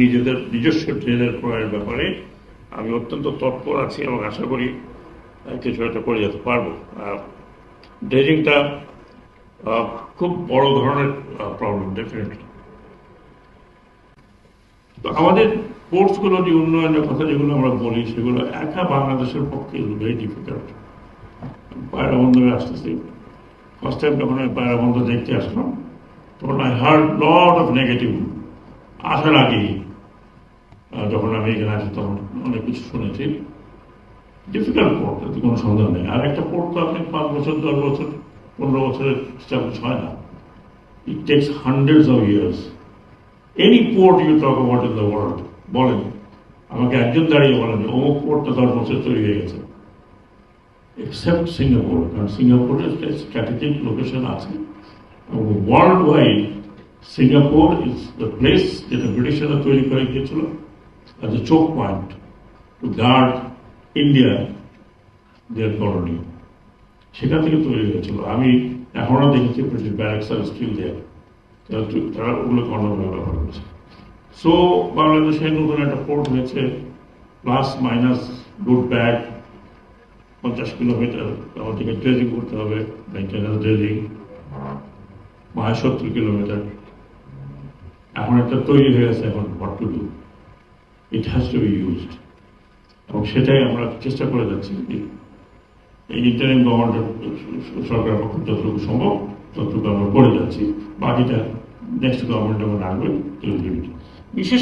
নিজেদের, নিজস্ব ট্রেনের ক্রয়ের ব্যাপারে আমি অত্যন্ত তৎপর আছি এবং আশা করি কিছু একটা করে যেতে পারব। আর ড্রেজিংটা খুব বড় ধরনের প্রবলেম ডেফিনেটলি তো আমাদের পোর্টসগুলো যে উন্নয়নের কথা যেগুলো আমরা বলি, সেগুলো একা বাংলাদেশের পক্ষে ভেরি ডিফিকাল্ট পায়রা বন্দরে আসতেছি। ফার্স্ট টাইম যখন আমি পায়রা দেখতে আসলাম, তখন I heard lot of negative আসার আগেই যখন আমি এখানে আসি, তখন অনেক কিছু শুনেছি। ডিফিকাল্ট পোর্ট এতে কোনো সন্দেহ নেই। আর একটা পোর্ট তো আপনি পাঁচ বছর, দশ বছর, পনেরো বছরের স্টাবলিশ হয় না। It takes hundreds of years any port you talk about in the world বলেন। আমাকে একজন দাঁড়িয়ে বলেন অমুক পোর্টটা দশ বছর তৈরি হয়ে গেছে। এক্সেপ্ট সিঙ্গাপুর কারণ সিঙ্গাপুরের স্ট্র্যাটেজিক লোকেশন আছে। World wide Singapore is the place যেটা ব্রিটিশরা তৈরি করে গিয়েছিল as a choke point to guard India their colony সেখান থেকে তৈরি হয়েছিল। আমি এখনও দেখেছি ব্রিটিশ ব্যারাকস আর স্টিল দেয়ার তারা ওগুলো কন্ডম ব্যবহার করেছে। সো বাংলাদেশে নতুন একটা পোর্ট হয়েছে। প্লাস মাইনাস গুড ব্যাড পঞ্চাশ কিলোমিটার আমাদেরকে ড্রেজিং করতে হবে। মেনটেন্যান্স ড্রেজিং সত্তর কিলোমিটার। এখন একটা তৈরি হয়ে গেছে এখন what to do it has to be used এবং সেটাই আমরা চেষ্টা করে যাচ্ছি। এই ইন্টারনেট গভর্নমেন্ট সরকারের পক্ষে যতটুকু সম্ভব, ততটুকু আমরা করে যাচ্ছি। বাকিটা নেক্সট গভর্নমেন্ট যখন আসবে বিশেষ